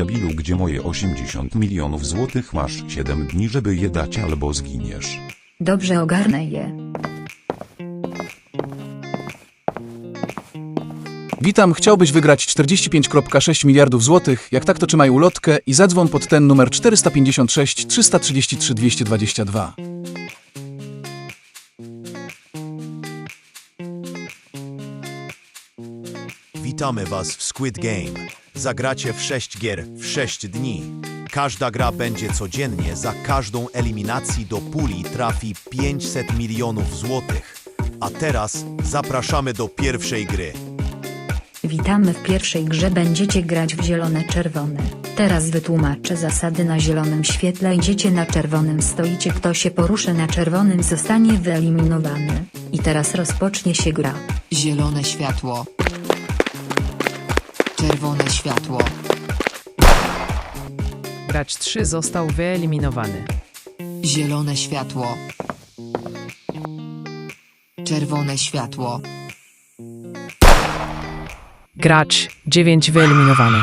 debilu gdzie moje 80 milionów złotych masz 7 dni żeby je dać albo zginiesz. Dobrze ogarnę je. Witam, chciałbyś wygrać 45,6 miliardów złotych? Jak tak to trzymaj ulotkę i zadzwon pod ten numer 456 333 222. Witamy Was w Squid Game. Zagracie w 6 gier w 6 dni. Każda gra będzie codziennie, za każdą eliminacji do puli trafi 500 milionów złotych. A teraz zapraszamy do pierwszej gry. Witamy w pierwszej grze będziecie grać w zielone czerwone. Teraz wytłumaczę zasady na zielonym świetle idziecie na czerwonym stoicie kto się poruszy na czerwonym zostanie wyeliminowany. I teraz rozpocznie się gra. Zielone światło. Czerwone światło. Gracz 3 został wyeliminowany. Zielone światło. Czerwone światło. Gracz 9 wyeliminowany.